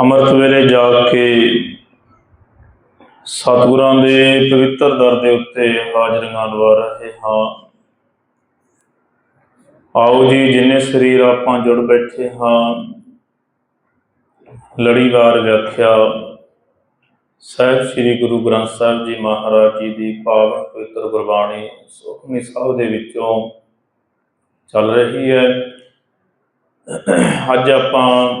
ਅੰਮ੍ਰਿਤ ਵੇਲੇ ਜਾ ਕੇ ਸਤਿਗੁਰਾਂ ਦੇ ਪਵਿੱਤਰ ਦਰ ਦੇ ਉੱਤੇ ਹਾਜ਼ਰੀਆਂ ਲਵਾ ਰਹੇ ਹਾਂ। ਆਓ ਜੀ, ਜਿੰਨੇ ਸਰੀਰ ਆਪਾਂ ਜੁੜ ਬੈਠੇ ਹਾਂ ਲੜੀਵਾਰ ਵਿਆਖਿਆ। ਸਾਹਿਬ ਸ੍ਰੀ ਗੁਰੂ ਗ੍ਰੰਥ ਸਾਹਿਬ ਜੀ ਮਹਾਰਾਜ ਜੀ ਦੀ ਪਾਵਨ ਪਵਿੱਤਰ ਗੁਰਬਾਣੀ ਸੁਖਮਨੀ ਸਾਹਿਬ ਦੇ ਵਿੱਚੋਂ ਚੱਲ ਰਹੀ ਹੈ। ਅੱਜ ਆਪਾਂ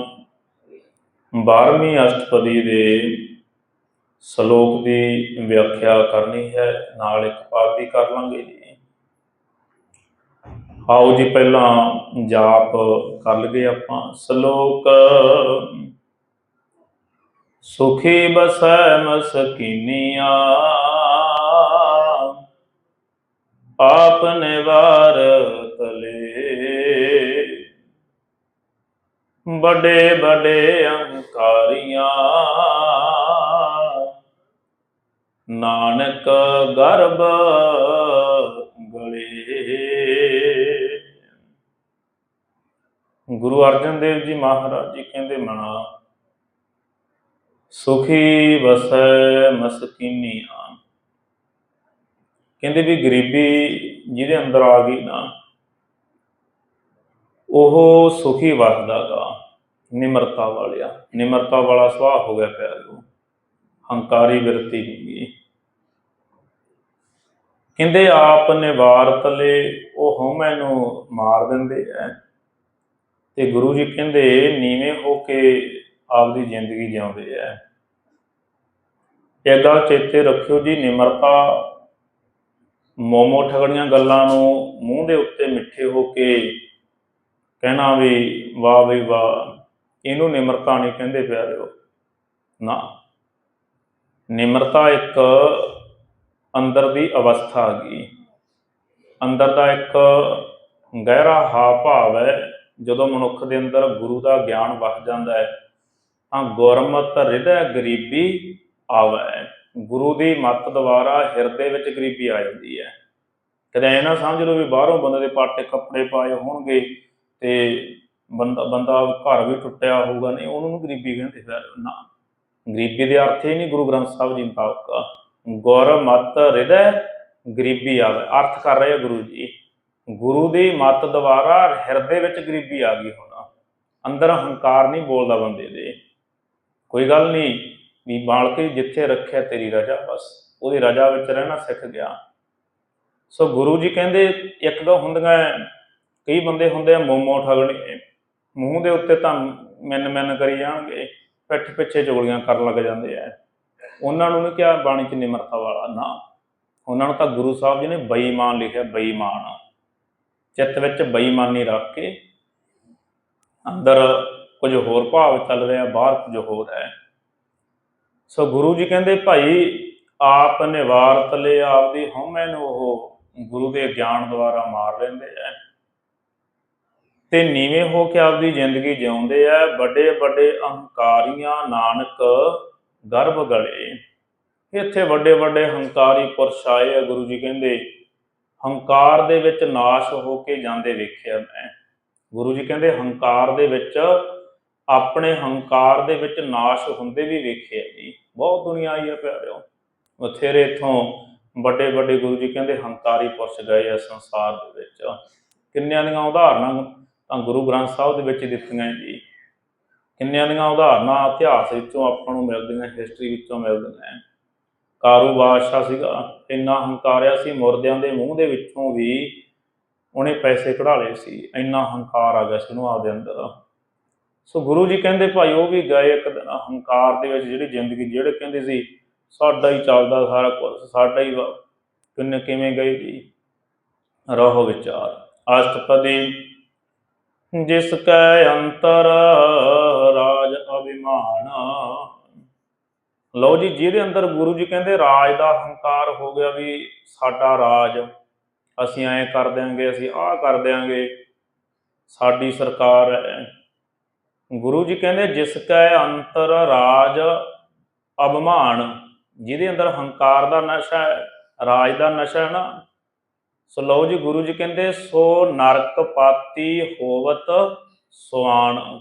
12ਵੀਂ ਅਸ਼ਟਪਦੀ ਦੇ ਸ਼ਲੋਕ ਦੀ ਵਿਆਖਿਆ ਕਰਨੀ ਹੈ, ਨਾਲ ਇੱਕ ਪਾਠ ਦੀ ਕਰ ਲਾਂਗੇ ਜੀ। ਆਓ ਜੀ, ਪਹਿਲਾਂ ਜਾਪ ਕਰ ਲਈਏ ਆਪਾਂ। ਸ਼ਲੋਕ, ਸੁਖੀ ਬਸੈ ਮਸਕੀਨੀਆਂ ਆਪ ਨਿਵਾਰ ਤਲੇ ਬੜੇ ਬੜੇ ਅਹੰਕਾਰੀਆਂ ਨਾਨਕ ਗਰਭ ਗਲੇ। ਗੁਰੂ ਅਰਜਨ ਦੇਵ ਜੀ ਮਹਾਰਾਜ ਜੀ ਕਹਿੰਦੇ ਮਨਾ, ਸੁਖੀ ਵਸੈ ਮਸਕੀਨੀਆਂ ਕਹਿੰਦੇ ਵੀ ਗਰੀਬੀ ਜਿਹਦੇ ਅੰਦਰ ਆ ਗਈ ਨਾ, ਉਹ ਸੁਖੀ ਵਸਦਾਗਾ ਨਿਮਰਤਾ ਵਾਲਿਆ। ਨਿਮਰਤਾ ਵਾਲਾ ਸੁਭਾਅ ਹੋ ਗਿਆ ਪਿਆਰੋ ਹੰਕਾਰੀ ਵਿਰਤੀ ਨਹੀਂ ਕਹਿੰਦੇ, ਆਪ ਨਿਵਾਰ ਤਲੇ ਉਹ ਹਉਮੈ ਨੂੰ ਮਾਰ ਦਿੰਦੇ ਐ। ਤੇ ਗੁਰੂ ਜੀ ਕਹਿੰਦੇ, ਨੀਵੇਂ ਹੋ ਕੇ ਆਪਦੀ ਜ਼ਿੰਦਗੀ ਜਿਉਂਦੇ ਐ। ਇਹ ਗੱਲ ਚੇਤੇ ਰੱਖਿਓ ਜੀ ਨਿਮਰਤਾ। ਮੋਮੋ ਠਗੜੀਆਂ ਗੱਲਾਂ ਨੂੰ ਮੂੰਹ ਦੇ ਉੱਤੇ ਮਿੱਠੇ ਹੋ ਕੇ ਕਹਿਣਾ ਵੀ, ਵਾਹ ਵੀ ਵਾਹ ਇਹਨੂੰ ਨਿਮਰਤਾ ਨਹੀਂ ਕਹਿੰਦੇ ਪਿਆਰਿਓ ਨਾ। ਨਿਮਰਤਾ ਇੱਕ ਅੰਦਰ ਦੀ ਅਵਸਥਾ ਹੈਗੀ। ਅੰਦਰ ਦਾ ਇੱਕ ਗਹਿਰਾ ਹਾਵ ਭਾਵ ਹੈ, ਜਦੋਂ ਮਨੁੱਖ ਦੇ ਅੰਦਰ ਗੁਰੂ ਦਾ ਗਿਆਨ ਵਸ ਜਾਂਦਾ ਹੈ, ਤਾਂ ਗੁਰਮਤ ਹਿਰਦੈ ਗਰੀਬੀ ਆਵੈ। ਗੁਰੂ ਦੀ ਮੱਤ ਦੁਆਰਾ ਹਿਰਦੇ ਵਿੱਚ ਗਰੀਬੀ ਆ ਜਾਂਦੀ ਹੈ। ਕਦੇ ਇਹ ਨਾ ਸਮਝ ਲਓ ਵੀ ਬਾਹਰੋਂ ਬੰਦੇ ਦੇ ਪਾਟੇ ਕੱਪੜੇ ਪਾਏ ਹੋਣਗੇ ਤੇ ਬੰਦਾ ਬੰਦਾ ਘਰ ਵੀ ਟੁੱਟਿਆ ਹੋਊਗਾ, ਨਹੀਂ, ਉਹਨੂੰ ਨੀ ਗਰੀਬੀ ਕਹਿੰਦੇ ਫਿਰ ਨਾ। ਗਰੀਬੀ ਦੇ ਅਰਥ ਇਹ ਨਹੀਂ ਗੁਰੂ ਗ੍ਰੰਥ ਸਾਹਿਬ ਜੀ ਮੁਤਾਬਕ ਗੁਰ ਮਤ ਹਿਰਦੈ, ਗਰੀਬੀ ਆਵੇ। ਅਰਥ ਕਰ ਰਹੇ ਗੁਰੂ ਜੀ। ਗੁਰੂ ਦੀ ਮਤ ਦੁਆਰਾ ਹਿਰਦੇ ਵਿੱਚ ਗਰੀਬੀ ਆ ਗਈ ਹੋਣਾ। ਅੰਦਰ ਹੰਕਾਰ ਨਹੀਂ ਬੋਲਦਾ ਬੰਦੇ ਦੇ। ਕੋਈ ਗੱਲ ਨਹੀਂ, ਵੀ ਮਾਲਕ ਜਿੱਥੇ ਰੱਖਿਆ ਤੇਰੀ ਰਜਾ, ਬਸ ਉਹਦੀ ਰਜਾ ਵਿੱਚ ਰਹਿਣਾ ਸਿੱਖ ਗਿਆ। ਸੋ ਗੁਰੂ ਜੀ ਕਹਿੰਦੇ, ਇੱਕ ਦੋ ਹੁੰਦੀਆਂ ਕਈ ਬੰਦੇ ਹੁੰਦੇ ਆ ਮੋਮੋ ਠਗਣੇ। ਮੂੰਹ ਦੇ ਉੱਤੇ ਤਾਂ ਮਿੰਨ ਮਿੰਨ ਕਰੀ ਜਾਣਗੇ, ਪਿੱਠ ਪਿੱਛੇ ਚੁਗਲੀਆਂ ਕਰਨ ਲੱਗ ਜਾਂਦੇ ਆ। ਉਹਨਾਂ ਨੂੰ ਨਹੀਂ ਕਿਹਾ ਬਾਣੀ ਚ ਨਿਮਰਤਾ ਵਾਲਾ, ਨਾ। ਉਹਨਾਂ ਨੂੰ ਤਾਂ ਗੁਰੂ ਸਾਹਿਬ ਜੀ ਨੇ ਬੇਈਮਾਨ ਲਿਖਿਆ, ਬੇਈਮਾਨ। ਚਿੱਤ ਵਿੱਚ ਬੇਈਮਾਨੀ ਰੱਖ ਕੇ ਅੰਦਰ ਕੁਝ ਹੋਰ ਭਾਵ ਚੱਲ ਰਿਹਾ, ਬਾਹਰ ਕੁਝ ਹੋਰ ਹੈ। ਸੋ ਗੁਰੂ ਜੀ ਕਹਿੰਦੇ, ਭਾਈ, ਆਪ ਨਿਵਾਰਤ ਤਲੇ ਆਪਦੀ ਹਉਮੈ ਨੂੰ, ਉਹ ਗੁਰੂ ਦੇ ਗਿਆਨ ਦੁਆਰਾ ਮਾਰ ਲੈਂਦੇ ਐ ਤੇ ਨੀਵੇਂ ਹੋ ਕੇ ਆਪਦੀ ਜ਼ਿੰਦਗੀ ਜਿਉਂਦੇ ਐ ਵੱਡੇ ਵੱਡੇ ਅਹੰਕਾਰੀਆਂ ਨਾਨਕ ਗਰਭ ਗਲੇ। ਇੱਥੇ ਵੱਡੇ ਵੱਡੇ ਹੰਕਾਰੀ ਪੁਰਸ਼ ਆਏ ਆ ਗੁਰੂ ਜੀ ਕਹਿੰਦੇ, ਹੰਕਾਰ ਦੇ ਵਿੱਚ ਨਾਸ਼ ਹੋ ਕੇ ਜਾਂਦੇ ਵੇਖਿਆ ਮੈਂ। ਗੁਰੂ ਜੀ ਕਹਿੰਦੇ, ਹੰਕਾਰ ਦੇ ਵਿੱਚ, ਆਪਣੇ ਹੰਕਾਰ ਦੇ ਵਿੱਚ ਨਾਸ਼ ਹੁੰਦੇ ਵੀ ਵੇਖਿਆ ਜੀ। ਬਹੁਤ ਦੁਨੀਆ ਆਈ ਹੈ ਪਿਆਰਿਓ। ਬਥੇਰੇ ਇਥੋਂ ਵੱਡੇ ਵੱਡੇ ਗੁਰੂ ਜੀ ਕਹਿੰਦੇ, ਹੰਕਾਰੀ ਪੁਰਸ਼ ਗਏ ਆ ਸੰਸਾਰ ਦੇ ਵਿੱਚ। ਕਿੰਨਿਆਂ ਦੀਆਂ ਉਦਾਹਰਨਾਂ ਤਾਂ ਗੁਰੂ ਗ੍ਰੰਥ ਸਾਹਿਬ ਦੇ ਵਿੱਚ ਦਿੱਤੀਆਂ ਜੀ। ਕਿੰਨਿਆਂ ਦੀਆਂ ਉਦਾਹਰਨਾਂ ਇਤਿਹਾਸ ਵਿੱਚੋਂ ਆਪਾਂ ਨੂੰ ਮਿਲਦੀਆਂ ਹਿਸਟਰੀ ਵਿੱਚੋਂ ਮਿਲਦੀਆਂ। ਕਾਰੂ ਬਾਦਸ਼ਾਹ ਸੀਗਾ, ਇੰਨਾ ਹੰਕਾਰਿਆ ਸੀ, ਮੁਰਦਿਆਂ ਦੇ ਮੂੰਹ ਦੇ ਵਿੱਚੋਂ ਵੀ ਉਹਨੇ ਪੈਸੇ ਕਢਾ ਲਏ ਸੀ। ਇੰਨਾ ਹੰਕਾਰ ਆ ਗਿਆ ਸੀ ਉਹਨੂੰ ਆਪਦੇ ਅੰਦਰ। ਸੋ ਗੁਰੂ ਜੀ ਕਹਿੰਦੇ, ਭਾਈ, ਉਹ ਵੀ ਗਏ ਇੱਕ ਦਿਨ, ਹੰਕਾਰ ਦੇ ਵਿੱਚ ਜਿਹੜੀ ਜ਼ਿੰਦਗੀ, ਜਿਹੜੇ ਕਹਿੰਦੇ ਸੀ, ਸਾਡਾ ਹੀ ਚੱਲਦਾ ਸਾਰਾ ਕੁਝ, ਸਾਡਾ ਹੀ ਵਾ। ਕਿੰਨੇ ਕਿਵੇਂ ਗਏ ਜੀ? ਰਹੋ ਵਿਚਾਰ। ਅਸ਼ਟਪਦੀ ਜਿਸ ਕੈ ਅੰਤਰ ਰਾਜ ਅਭਿਮਾਨ। ਲਓ ਜੀ, ਜਿਹਦੇ ਅੰਦਰ ਗੁਰੂ ਜੀ ਕਹਿੰਦੇ, ਰਾਜ ਦਾ ਹੰਕਾਰ ਹੋ ਗਿਆ ਵੀ ਸਾਡਾ ਰਾਜ, ਅਸੀਂ ਐਂ ਕਰ ਦਿਆਂਗੇ, ਅਸੀਂ ਆਹ ਕਰ ਦਿਆਂਗੇ। ਸਾਡੀ ਸਰਕਾਰ ਹੈ ਗੁਰੂ ਜੀ ਕਹਿੰਦੇ, ਜਿਸ ਕੈ ਅੰਤਰ ਰਾਜ ਅਭਿਮਾਨ, ਜਿਹਦੇ ਅੰਦਰ ਹੰਕਾਰ ਦਾ ਨਸ਼ਾ ਹੈ, ਰਾਜ ਦਾ ਨਸ਼ਾ ਹੈ ਨਾ ਸੋ ਲਓ ਜੀ, ਗੁਰੂ ਜੀ ਕਹਿੰਦੇ, ਸੋ ਨਰਕ ਪਾਤੀ ਹੋਵਤ ਸੁਆਣ।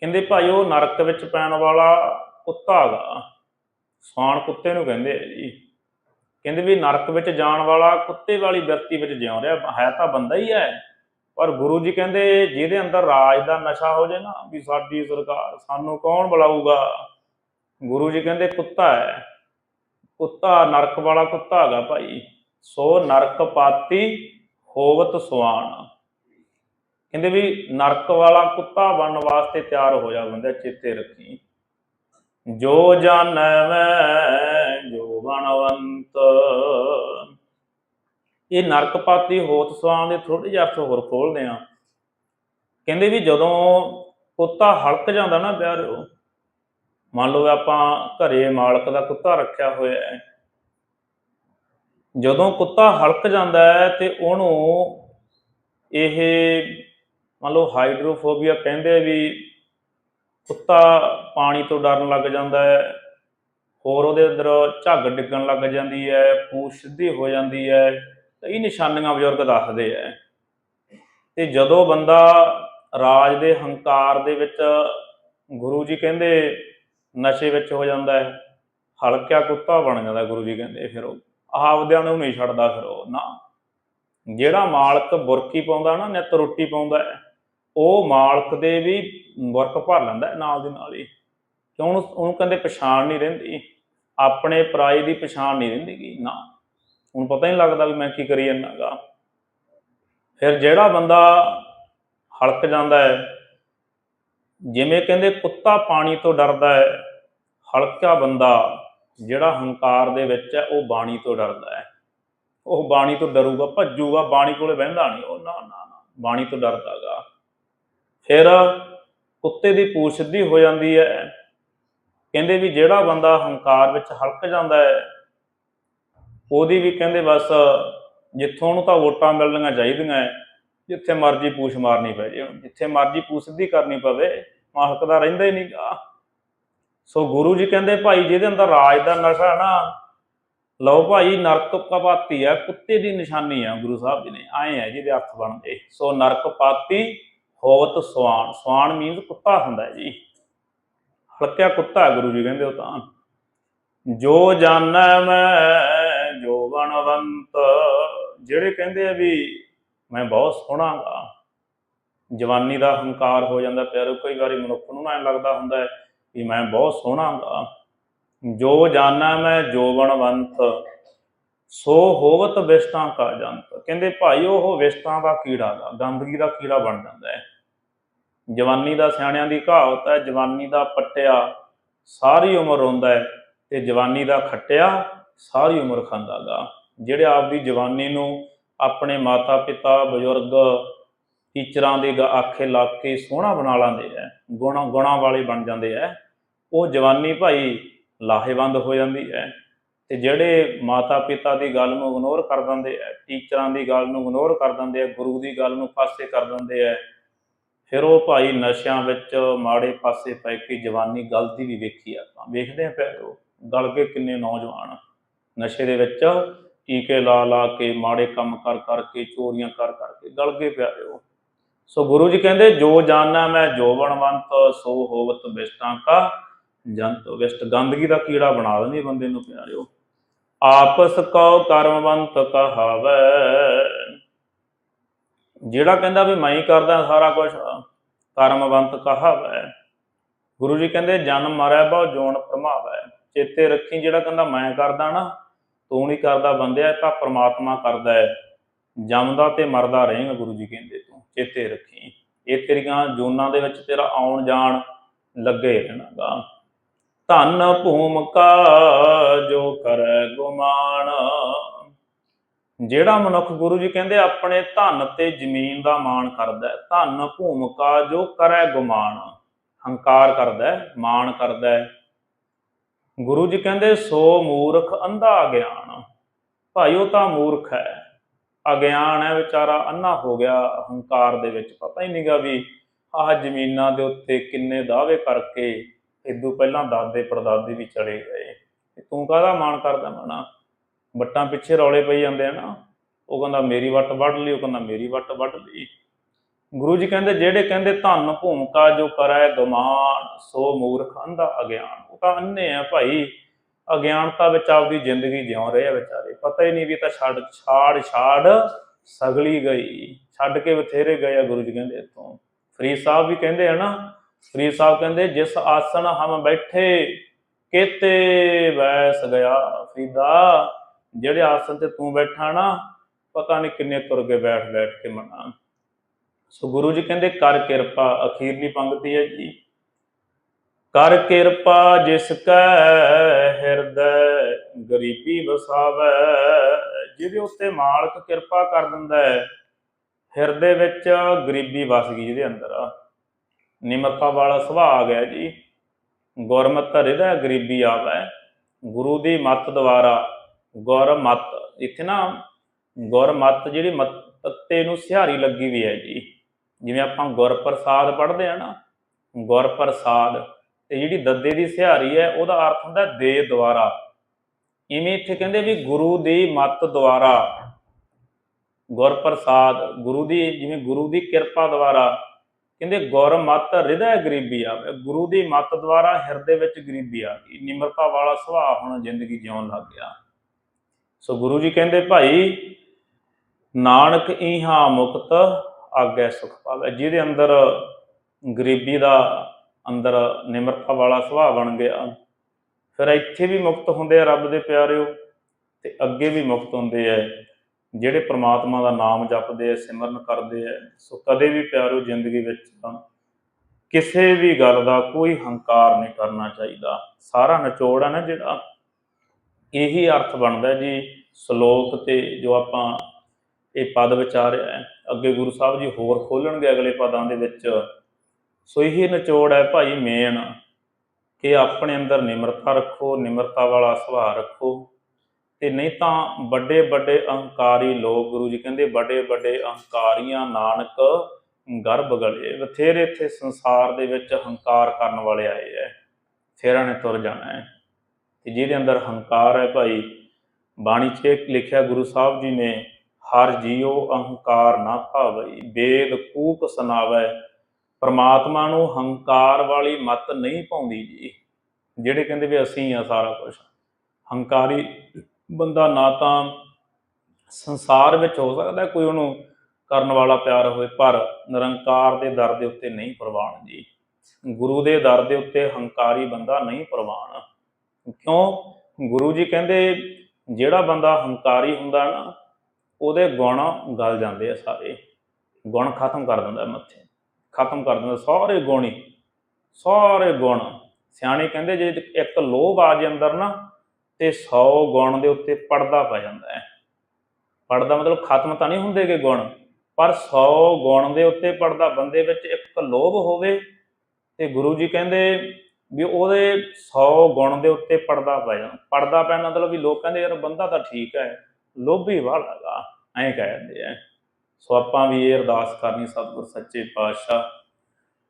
ਕਹਿੰਦੇ ਭਾਈ, ਉਹ ਨਰਕ ਵਿੱਚ ਪੈਣ ਵਾਲਾ ਕੁੱਤਾ ਹੈਗਾ। ਸਵਾਨ ਕੁੱਤੇ ਨੂੰ ਕਹਿੰਦੇ ਆ ਜੀ। ਕਹਿੰਦੇ ਵੀ ਨਰਕ ਵਿੱਚ ਜਾਣ ਵਾਲਾ ਕੁੱਤੇ ਵਾਲੀ ਵਿਅਕਤੀ ਵਿੱਚ ਜਿਉਂ ਰਿਹਾ, ਹੈ ਤਾਂ ਬੰਦਾ ਹੀ ਹੈ। ਪਰ ਗੁਰੂ ਜੀ ਕਹਿੰਦੇ, ਜਿਹਦੇ ਅੰਦਰ ਰਾਜ ਦਾ ਨਸ਼ਾ ਹੋ ਜਾਏ ਨਾ, ਵੀ ਸਾਡੀ ਸਰਕਾਰ ਸਾਨੂੰ ਕੌਣ ਬੁਲਾਊਗਾ? ਗੁਰੂ ਜੀ ਕਹਿੰਦੇ, ਕੁੱਤਾ ਹੈ। ਕੁੱਤਾ, ਨਰਕ ਵਾਲਾ ਕੁੱਤਾ ਹੈਗਾ ਭਾਈ। ਸੋ ਨਰਕ ਪਾਤੀ ਹੋਵਤ ਸੁਆਨ ਕਹਿੰਦੇ ਵੀ ਨਰਕ ਵਾਲਾ ਕੁੱਤਾ ਬਣਨ ਵਾਸਤੇ ਤਿਆਰ ਹੋ ਜਾ, ਬੰਦਾ ਚੇਤੇ ਰੱਖੀ। ਜੋ ਜਾਣੈ ਜੋ ਬਣਵੰਤ ਇਹ ਨਰਕਪਾਤੀ ਹੋਤ ਸਵਾਨ ਦੇ ਥੋੜੇ ਜਿਹਾ ਅਰਥ ਹੋਰ ਖੋਲਦੇ ਆ ਕਹਿੰਦੇ ਵੀ ਜਦੋਂ ਕੁੱਤਾ ਹਲਕ ਜਾਂਦਾ ਨਾ ਪਿਆਰਿਓ ਮੰਨ ਲਓ ਆਪਾਂ ਘਰੇ ਮਾਲਕ ਦਾ ਕੁੱਤਾ ਰੱਖਿਆ ਹੋਇਆ ਹੈ ਜਦੋਂ ਕੁੱਤਾ ਹਲਕ ਜਾਂਦਾ ਹੈ ਤੇ ਉਹਨੂੰ ਇਹ ਮੰਨ ਲਓ ਹਾਈਡਰੋਫੋਬੀਆ ਕਹਿੰਦੇ ਵੀ ਕੁੱਤਾ ਪਾਣੀ ਤੋਂ ਡਰਨ ਲੱਗ ਜਾਂਦਾ ਹੈ, ਹੋਰ ਉਹਦੇ ਅੰਦਰ ਝੱਗ ਡਿੱਗਣ ਲੱਗ ਜਾਂਦੀ ਹੈ, ਪੂਛ ਸਿੱਧੀ ਹੋ ਜਾਂਦੀ ਹੈ ਇਹ ਨਿਸ਼ਾਨੀਆਂ ਬਜ਼ੁਰਗ ਦੱਸਦੇ ਹੈ ਤੇ ਜਦੋਂ ਬੰਦਾ ਰਾਜ ਦੇ ਹੰਕਾਰ ਦੇ ਵਿੱਚ ਗੁਰੂ ਜੀ ਕਹਿੰਦੇ ਨਸ਼ੇ ਵਿੱਚ ਹੋ ਜਾਂਦਾ ਹੈ, ਹਲਕਿਆ ਕੁੱਤਾ ਬਣ ਜਾਂਦਾ ਗੁਰੂ ਜੀ ਕਹਿੰਦੇ ਫਿਰ ਉਹ। ਆਪਦਿਆਂ ਨੂੰ ਨਹੀਂ ਛੱਡਦਾ ਫਿਰ ਉਹ, ਨਾ। ਜਿਹੜਾ ਮਾਲਕ ਬੁਰਕੀ ਪਾਉਂਦਾ ਨਾ, ਨਿੱਤ ਰੋਟੀ ਪਾਉਂਦਾ ਉਹ ਮਾਲਕ ਦੇ ਵੀ ਬੁਰਕ ਭਰ ਲੈਂਦਾ ਨਾਲ ਦੀ ਨਾਲ ਹੀ। ਕਿਉਂ ਉਹਨੂੰ ਕਹਿੰਦੇ ਪਛਾਣ ਨਹੀਂ ਰਹਿੰਦੀ। ਆਪਣੇ ਪਰਾਈ ਦੀ ਪਛਾਣ ਨਹੀਂ ਰਹਿੰਦੀ ਗੀ ਨਾ। ਹੁਣ ਪਤਾ ਹੀ ਨਹੀਂ ਲੱਗਦਾ ਵੀ ਮੈਂ ਕੀ ਕਰੀ ਜਾਂਦਾਗਾ। ਫਿਰ ਜਿਹੜਾ ਬੰਦਾ ਹਲਕ ਜਾਂਦਾ ਹੈ, ਜਿਵੇਂ ਕਹਿੰਦੇ ਕੁੱਤਾ ਪਾਣੀ ਤੋਂ ਡਰਦਾ ਹੈ, ਹਲਕਾ ਬੰਦਾ ਜਿਹੜਾ ਹੰਕਾਰ ਦੇ ਵਿੱਚ ਹੈ, ਉਹ ਬਾਣੀ ਤੋਂ ਡਰਦਾ ਹੈ। ਉਹ ਬਾਣੀ ਤੋਂ ਡਰੂਗਾ, ਭੱਜੂਗਾ, ਬਾਣੀ ਕੋਲੇ ਬਹਿੰਦਾ ਨਹੀਂ, ਉਹ ਨਾ ਨਾ ਨਾ, ਬਾਣੀ ਤੋਂ ਡਰਦਾਗਾ। ਫਿਰ ਕੁੱਤੇ ਦੀ ਪੂਛ ਸਿੱਧੀ ਹੋ ਜਾਂਦੀ ਹੈ। ਕਹਿੰਦੇ ਵੀ ਜਿਹੜਾ ਬੰਦਾ ਹੰਕਾਰ ਵਿੱਚ ਹਲਕ ਜਾਂਦਾ ਹੈ, ਉਹਦੀ ਵੀ ਕਹਿੰਦੇ ਬਸ ਜਿੱਥੋਂ ਉਹਨੂੰ ਤਾਂ ਵੋਟਾਂ ਮਿਲਣੀਆਂ ਚਾਹੀਦੀਆਂ ਜਿੱਥੇ ਮਰਜ਼ੀ ਪੂਛ ਮਾਰਨੀ ਪੈ ਜੇ। ਜਿੱਥੇ ਮਰਜ਼ੀ ਪੂਛ ਸਿੱਧੀ ਕਰਨੀ ਪਵੇ ਮਾਲਕ ਦਾ ਰਹਿੰਦਾ ਹੀ ਨਹੀਂਗਾ ਸੋ ਗੁਰੂ ਜੀ ਕਹਿੰਦੇ ਭਾਈ ਜਿਹਦੇ ਅੰਦਰ ਰਾਜ ਦਾ ਨਸ਼ਾ ਨਾ, ਲਓ ਭਾਈ ਨਰਕ ਕਪਾਤੀ ਹੈ, ਕੁੱਤੇ ਦੀ ਨਿਸ਼ਾਨੀ ਆ ਗੁਰੂ ਸਾਹਿਬ ਜੀ ਨੇ, ਆਏ ਆ ਜਿਹਦੇ ਅਰਥ ਬਣਦੇ। ਸੋ ਨਰਕ ਪਾਤੀ ਹੋਵਤ ਸਵਾਨ ਸਵਾਨ ਮੀਨਸ ਕੁੱਤਾ ਹੁੰਦਾ ਜੀ। ਹਲਕਿਆ ਕੁੱਤਾ ਗੁਰੂ ਜੀ ਕਹਿੰਦੇ ਉਹ ਤਾਂ। ਜੋ ਜਾਣੈ ਮੈਂ, ਜੋ ਬਣਵੰਤ ਜਿਹੜੇ ਕਹਿੰਦੇ ਆ ਵੀ ਮੈਂ ਬਹੁਤ ਸੋਹਣਾ ਗਾ ਜਵਾਨੀ ਦਾ ਹੰਕਾਰ ਹੋ ਜਾਂਦਾ ਪਿਆਰੋ, ਕਈ ਵਾਰੀ ਮਨੁੱਖ ਨੂੰ ਨਾ ਐਂ ਲੱਗਦਾ ਹੁੰਦਾ ਹੈ ਵੀ ਮੈਂ ਬਹੁਤ ਸੋਹਣਾ ਗਾ। ਜੋ ਜਾਣੈ ਮੈਂ ਜੋ ਬਣਵੰਤ ਸੋ ਹੋਵਤ ਵਿਸ਼ਟਾਂ ਕਾ ਜੰਤ। ਕਹਿੰਦੇ ਭਾਈ, ਉਹ ਵਿਸ਼ਟਾਂ ਦਾ ਕੀੜਾ ਗਾ, ਗੰਦਗੀ ਦਾ ਕੀੜਾ ਬਣ ਜਾਂਦਾ ਹੈ। ਜਵਾਨੀ ਦਾ ਸਿਆਣਿਆਂ ਦੀ ਕਹਾਵਤ ਹੈ, ਜਵਾਨੀ ਦਾ ਪੱਟਿਆ ਸਾਰੀ ਉਮਰ ਰੋਂਦਾ ਹੈ ਤੇ ਜਵਾਨੀ ਦਾ ਖੱਟਿਆ ਸਾਰੀ ਉਮਰ ਖਾਂਦਾ ਗਾ। ਜਿਹੜੇ ਆਪਦੀ ਜਵਾਨੀ ਨੂੰ ਆਪਣੇ ਮਾਤਾ ਪਿਤਾ ਬਜ਼ੁਰਗ, ਟੀਚਰਾਂ ਦੇ ਗ- ਆਖੇ ਲੱਗ ਕੇ ਸੋਹਣਾ ਬਣਾ ਲਾਂਦੇ ਐ ਗੁਣਾ ਗੁਣਾ ਵਾਲੇ ਬਣ ਜਾਂਦੇ ਐ ਉਹ ਜਵਾਨੀ ਭਾਈ ਲਾਹੇਵੰਦ ਹੋ ਜਾਂਦੀ ਹੈ ਤੇ ਜਿਹੜੇ ਮਾਤਾ ਪਿਤਾ ਦੀ ਗੱਲ ਨੂੰ ਇਗਨੋਰ ਕਰ ਦਿੰਦੇ ਐ ਟੀਚਰਾਂ ਦੀ ਗੱਲ ਨੂੰ ਇਗਨੋਰ ਕਰ ਦਿੰਦੇ ਐ ਗੁਰੂ ਦੀ ਗੱਲ ਨੂੰ ਪਾਸੇ ਕਰ ਦਿੰਦੇ ਐ ਫਿਰ ਉਹ ਭਾਈ ਨਸ਼ਿਆਂ ਵਿੱਚ ਮਾੜੇ ਪਾਸੇ ਪੈ ਕੇ ਜਵਾਨੀ ਗਲਤੀ ਵੀ ਵੇਖੀ ਆਪਾਂ। ਵੇਖਦੇ ਆ ਫਿਰ ਉਹ ਗਲ ਕੇ ਕਿੰਨੇ ਨੌਜਵਾਨ ਨਸ਼ੇ ਦੇ ਵਿੱਚ, ਟੀਕੇ ਲਾ ਲਾ ਕੇ, ਮਾੜੇ ਕੰਮ ਕਰ ਕਰਕੇ, ਚੋਰੀਆਂ ਕਰ ਕਰਕੇ ਗਲ ਗਏ ਪਿਆਰੇ ਉਹ ਸੋ ਗੁਰੂ ਜੀ ਕਹਿੰਦੇ, ਜੋ ਜਾਣਨਾ ਮੈਂ ਜੋ ਬਣਵੰਤ ਸੋ ਹੋਵਤ ਵਿਸ਼ਟਾਂ ਕਾ ਜੰਤ, ਵਿਸ਼ਟ ਗੰਦਗੀ ਦਾ ਕੀੜਾ ਬਣਾ ਦਿੰਦੀ ਬੰਦੇ ਨੂੰ ਪਿਆਰਿਓ। ਆਪਸ ਕਉ ਕਰਮਵੰਤ ਕਹਾਵੈ। ਜਿਹੜਾ ਕਹਿੰਦਾ ਵੀ ਮੈਂ ਹੀ ਕਰਦਾ ਸਾਰਾ ਕੁਝ ਕਰਮਵੰਤ ਕਹਾਵੈ। ਗੁਰੂ ਜੀ ਕਹਿੰਦੇ ਜਨਮ ਮਰੈ ਬਹੁ ਜੋਨ ਪ੍ਰਮਾਵੈ। ਚੇਤੇ ਰੱਖੀ ਜਿਹੜਾ ਕਹਿੰਦਾ ਮੈਂ ਕਰਦਾ ਨਾ, ਤੂੰ ਨਹੀਂ ਕਰਦਾ ਬੰਦਿਆ ਤਾਂ ਪ੍ਰਮਾਤਮਾ ਕਰਦਾ ਹੈ। ਜੰਮਦਾ ਤੇ ਮਰਦਾ ਰਹੇਗਾ ਗੁਰੂ ਜੀ ਕਹਿੰਦੇ ਤੂੰ, ਚੇਤੇ ਰੱਖੀ। ਇਹ ਤੇਰੀਆਂ ਜੋਨਾਂ ਦੇ ਵਿੱਚ ਤੇਰਾ ਆਉਣ ਜਾਣ ਲੱਗੇ ਰਹਿਣਾਗਾ। ਧਨ ਭੂਮਕਾ ਜੋ ਕਰੈ ਗੁਮਾਨ। ਜਿਹੜਾ ਮਨੁੱਖ ਗੁਰੂ ਜੀ ਕਹਿੰਦੇ ਆਪਣੇ ਧਨ ਤੇ ਜ਼ਮੀਨ ਦਾ ਮਾਣ ਕਰਦਾ ਹੈ, ਧਨ ਭੂਮਕਾ ਜੋ ਕਰੈ ਗੁਮਾਨ। ਹੰਕਾਰ ਕਰਦਾ ਮਾਣ ਕਰਦਾ ਗੁਰੂ ਜੀ ਕਹਿੰਦੇ, ਸੋ ਮੂਰਖ ਅੰਧਾ ਗਿਆਨ ਭਾਈ ਉਹ ਤਾਂ ਮੂਰਖ ਹੈ। ਅਗਿਆਨ ਹੈ ਵਿਚਾਰਾ ਅੰਨਾ ਹੋ ਗਿਆ। ਹੰਕਾਰ ਦੇ ਵਿੱਚ ਪਤਾ ਹੀ ਨਹੀਂਗਾ ਵੀ ਆਹ ਜ਼ਮੀਨਾਂ ਦੇ ਉੱਤੇ ਕਿੰਨੇ ਦਾਅਵੇ ਕਰਕੇ ਇਦੋਂ ਪਹਿਲਾਂ ਦਾਦੇ ਪੜਦਾਦੇ ਵੀ ਚਲੇ ਗਏ। ਤੇ ਤੂੰ ਕਾਹਦਾ ਮਾਣ ਕਰਦਾ ਮਨਾ ਵੱਟਾਂ ਪਿੱਛੇ ਰੌਲੇ ਪਈ ਜਾਂਦੇ ਆ ਨਾ। ਉਹ ਕਹਿੰਦਾ, ਮੇਰੀ ਵੱਟ ਵੱਢ ਲਈ। ਉਹ ਕਹਿੰਦਾ, ਮੇਰੀ ਵੱਟ ਵੱਢ ਲਈ। ਗੁਰੂ ਜੀ ਕਹਿੰਦੇ, ਜਿਹੜੇ ਕਹਿੰਦੇ ਧੰਨ ਭੂਮਿਕਾ ਜੋ ਕਰੈ ਗਮਾਨ, ਸੋ ਮੂਰਖ ਅੰਧਾ ਅਗਿਆਨ। ਉਹ ਤਾਂ ਅੰਨੇ ਆ ਭਾਈ। ਅਗਿਆਨਤਾ ਵਿੱਚ ਆਪਦੀ ਜ਼ਿੰਦਗੀ ਜਿਉਂ ਰਹੇ ਆ ਵਿਚਾਰੇ। ਪਤਾ ਹੀ ਨਹੀਂ ਵੀ ਤਾਂ ਛੱਡ, ਛਾੜ ਛਾੜ ਸਗਲੀ ਗਈ। ਛੱਡ ਕੇ ਬਥੇਰੇ ਗਏ ਆ ਗੁਰੂ ਜੀ ਕਹਿੰਦੇ ਇੱਥੋਂ। ਫਰੀਦ ਸਾਹਿਬ ਵੀ ਕਹਿੰਦੇ ਆ ਨਾ ਫਰੀਦ ਸਾਹਿਬ ਕਹਿੰਦੇ, ਜਿਸ ਆਸਣ ਹਮ ਬੈਠੇ, ਕੇਤੇ ਵੈਸ ਗਿਆ ਫਰੀਦਾ ਜਿਹੜੇ ਆਸਣ ਤੇ ਤੂੰ ਬੈਠਾ ਨਾ, ਪਤਾ ਨਹੀਂ ਕਿੰਨੇ ਤੁਰ ਕੇ ਬੈਠ ਬੈਠ ਕੇ ਮਨਾ ਸੋ ਗੁਰੂ ਜੀ ਕਹਿੰਦੇ, ਕਰ ਕਿਰਪਾ ਅਖੀਰਲੀ ਪੰਗਤੀ ਹੈ ਜੀ ਕਰ ਕਿਰਪਾ ਜਿਸ ਕੈ ਹਿਰਦੈ, ਗਰੀਬੀ ਵਸਾਵੈ। ਜਿਹਦੇ ਉੱਤੇ ਮਾਲਕ ਕਿਰਪਾ ਕਰ ਦਿੰਦਾ ਹੈ, ਹਿਰਦੇ ਵਿੱਚ ਗਰੀਬੀ ਵਸ ਗਈ ਜਿਹਦੇ ਅੰਦਰ। ਆ ਨਿਮਰਤਾ ਵਾਲਾ ਸੁਭਾਗ ਹੈ ਜੀ। ਗੁਰਮਤ ਹਿਰਦੈ ਗਰੀਬੀ ਆਵੈ। ਗੁਰੂ ਦੀ ਮੱਤ ਦੁਆਰਾ ਗੁਰਮਤ, ਇੱਥੇ ਨਾ ਗੁਰਮਤ ਜਿਹੜੀ ਮੱਤੇ ਨੂੰ ਸਿਹਾਰੀ ਲੱਗੀ ਵੀ ਹੈ ਜੀ। ਜਿਵੇਂ ਆਪਾਂ ਗੁਰਪ੍ਰਸਾਦ ਪੜ੍ਹਦੇ ਆ ਨਾ, ਗੁਰਪ੍ਰਸਾਦ ਤੇ ਜਿਹੜੀ ਦੱਦੇ ਦੀ ਸਿਹਾਰੀ ਹੈ, ਉਹਦਾ ਅਰਥ ਹੁੰਦਾ ਦੇ ਦੁਆਰਾ। ਇਵੇਂ ਇੱਥੇ ਕਹਿੰਦੇ ਵੀ ਗੁਰੂ ਦੀ ਮੱਤ ਦੁਆਰਾ ਗੁਰਪ੍ਰਸਾਦ, ਗੁਰੂ ਦੀ ਜਿਵੇਂ ਗੁਰੂ ਦੀ ਕਿਰਪਾ ਦੁਆਰਾ ਕਹਿੰਦੇ ਗੁਰਮਤ ਹਿਰਦੈ ਗਰੀਬੀ ਆਵੇ। ਗੁਰੂ ਦੀ ਮੱਤ ਦੁਆਰਾ ਹਿਰਦੇ ਵਿੱਚ ਗਰੀਬੀ ਆ ਗਈ। ਨਿਮਰਤਾ ਵਾਲਾ ਸੁਭਾਅ ਹੁਣ ਜ਼ਿੰਦਗੀ ਜਿਉਣ ਲੱਗ ਗਿਆ। ਸੋ ਗੁਰੂ ਜੀ ਕਹਿੰਦੇ, ਭਾਈ, ਨਾਨਕ ਇਹਾ ਮੁਕਤ ਆਗੇ ਸੁਖ ਪਾਵੇ। ਜਿਹਦੇ ਅੰਦਰ ਗਰੀਬੀ ਦਾ ਅੰਦਰ ਨਿਮਰਤਾ ਵਾਲਾ ਸੁਭਾਅ ਬਣ ਗਿਆ, ਫਿਰ ਇੱਥੇ ਵੀ ਮੁਕਤ ਹੁੰਦੇ ਆ ਰੱਬ ਦੇ ਪਿਆਰਿਓ ਤੇ ਅੱਗੇ ਵੀ ਮੁਕਤ ਹੁੰਦੇ ਆ ਜਿਹੜੇ ਪ੍ਰਮਾਤਮਾ ਦਾ ਨਾਮ ਜਪਦੇ ਆ, ਸਿਮਰਨ ਕਰਦੇ ਆ, ਸੋ ਕਦੇ ਵੀ ਪਿਆਰਿਓ ਜ਼ਿੰਦਗੀ ਵਿੱਚ ਤਾਂ ਕਿਸੇ ਵੀ ਗੱਲ ਦਾ ਕੋਈ ਹੰਕਾਰ ਨਹੀਂ ਕਰਨਾ ਚਾਹੀਦਾ। ਸਾਰਾ ਨਿਚੋੜ ਹੈ ਨਾ ਜਿਹੜਾ, ਇਹੀ ਅਰਥ ਬਣਦਾ ਜੀ, ਸ਼ਲੋਕ ਤੇ ਜੋ ਆਪਾਂ ਇਹ ਪਦ ਵਿਚਾਰਿਆ ਹੈ, ਅੱਗੇ ਗੁਰੂ ਸਾਹਿਬ ਜੀ ਹੋਰ ਖੋਲਣਗੇ ਅਗਲੇ ਪਦਾਂ ਦੇ ਵਿੱਚ। ਸੋ ਇਹੀ ਨਿਚੋੜ ਹੈ ਭਾਈ ਮੇਨ, ਕਿ ਆਪਣੇ ਅੰਦਰ ਨਿਮਰਤਾ ਰੱਖੋ, ਨਿਮਰਤਾ ਵਾਲਾ ਸੁਭਾਅ ਰੱਖੋ। ਤੇ ਨਹੀਂ ਤਾਂ ਵੱਡੇ ਵੱਡੇ ਅਹੰਕਾਰੀ ਲੋਕ, ਗੁਰੂ ਜੀ ਕਹਿੰਦੇ ਵੱਡੇ ਵੱਡੇ ਅਹੰਕਾਰੀਆਂ ਨਾਨਕ ਗਰਭ ਗਲੇ, ਬਥੇਰੇ ਇੱਥੇ ਸੰਸਾਰ ਦੇ ਵਿੱਚ ਹੰਕਾਰ ਕਰਨ ਵਾਲੇ ਆਏ ਐ, ਫੇਰਾਂ ਨੇ ਤੁਰ ਜਾਣਾ ਹੈ ਤੇ ਜਿਹਦੇ ਅੰਦਰ ਹੰਕਾਰ ਹੈ ਭਾਈ, ਬਾਣੀ 'ਚ ਲਿਖਿਆ ਗੁਰੂ ਸਾਹਿਬ ਜੀ ਨੇ, ਹਰ ਜੀਉ ਅਹੰਕਾਰ ਨਾ ਭਾਵਈ ਵੇਦ ਕੂਕ ਸੁਨਾਵੈ ਪਰਮਾਤਮਾ ਨੂੰ ਹੰਕਾਰ ਵਾਲੀ ਮਤ ਨਹੀਂ ਪਾਉਂਦੀ ਜੀ, ਜਿਹੜੇ ਕਹਿੰਦੇ ਵੀ ਅਸੀਂ ਆ ਸਾਰਾ ਕੁਝ ਹੰਕਾਰੀ ਬੰਦਾ ਨਾ ਤਾਂ ਸੰਸਾਰ ਵਿੱਚ ਹੋ ਸਕਦਾ ਕੋਈ ਉਹਨੂੰ ਕਰਨ ਵਾਲਾ ਪਿਆਰ ਹੋਵੇ, ਪਰ ਨਿਰੰਕਾਰ ਦੇ ਦਰ ਦੇ ਉੱਤੇ ਨਹੀਂ ਪ੍ਰਵਾਨ ਜੀ। ਗੁਰੂ ਦੇ ਦਰ ਦੇ ਉੱਤੇ ਹੰਕਾਰੀ ਬੰਦਾ ਨਹੀਂ ਪ੍ਰਵਾਨ। ਕਿਉਂ? ਗੁਰੂ ਜੀ ਕਹਿੰਦੇ, ਜਿਹੜਾ ਬੰਦਾ ਹੰਕਾਰੀ ਹੁੰਦਾ ਨਾ, ਉਹਦੇ ਗੁਣ ਗਲ ਜਾਂਦੇ ਆ ਸਾਰੇ। ਗੁਣ ਖਤਮ ਕਰ ਦਿੰਦਾ ਮੱਥੇ। ਖਤਮ ਕਰ ਦਿੰਦਾ ਸਾਰੇ ਗੁਣ ਹੀ। ਸਾਰੇ ਗੁਣ। ਸਿਆਣੇ ਕਹਿੰਦੇ, ਜੇ ਇੱਕ ਲੋਭ ਆ ਜੇ ਅੰਦਰ ਨਾ ਤੇ 100 ਗੁਣ ਦੇ ਉੱਤੇ ਪੜਦਾ ਪੈ ਜਾਂਦਾ ਹੈ। ਪੜਦਾ ਮਤਲਬ ਖਤਮ ਤਾਂ ਨਹੀਂ ਹੁੰਦੇ ਹੁੰਦੇਗੇ ਗੁਣ, ਪਰ 100 ਗੁਣ ਦੇ ਉੱਤੇ ਪੜਦਾ ਬੰਦੇ ਵਿੱਚ ਇੱਕ ਲੋਭ ਹੋਵੇ ਤੇ ਗੁਰੂ ਜੀ ਕਹਿੰਦੇ ਵੀ ਉਹਦੇ 100 ਗੁਣ ਦੇ ਉੱਤੇ ਪੜਦਾ ਪੈ ਜਾਣਾ ਪੜਦਾ ਪੈਣਾ ਮਤਲਬ ਵੀ ਲੋਕ ਕਹਿੰਦੇ ਯਾਰ ਬੰਦਾ ਤਾਂ ਠੀਕ ਹੈ, ਲੋਭੀ ਵਾਲਾ ਹੈਗਾ, ਐਂ ਕਹਿੰਦੇ ਆ। ਸੋ ਆਪਾਂ ਵੀ ਇਹ ਅਰਦਾਸ ਕਰਨੀ ਸਤਿਗੁਰ ਸੱਚੇ ਪਾਤਸ਼ਾਹ,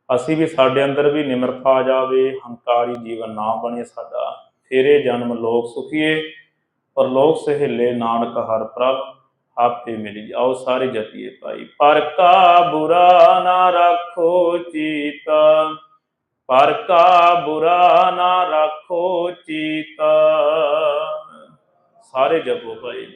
ਅਸੀਂ ਵੀ ਸਾਡੇ ਅੰਦਰ ਵੀ ਨਿਮਰਤਾ ਆ ਜਾਵੇ, ਹੰਕਾਰੀ ਜੀਵਨ ਨਾ ਬਣੇ ਸਾਡਾ। ਫੇਰੇ ਜਨਮ ਲੋਕ ਸੁਖੀਏ, ਪਰ ਸਹਿਲੇ ਨਾਨਕ ਹਰ ਪ੍ਰਭ, ਆਪੇ ਮਿਲੀ ਆਓ ਸਾਰੇ ਜਪੀਏ ਭਾਈ। ਪਰ ਕਾ ਬੁਰਾ ਨਾ ਰੱਖੋ ਚੀਤਾ, ਪਰ ਕਾ ਬੁਰਾ ਨਾ ਰੱਖੋ ਚੀਤਾ। ਸਾਰੇ ਜਪੋ ਭਾਈ।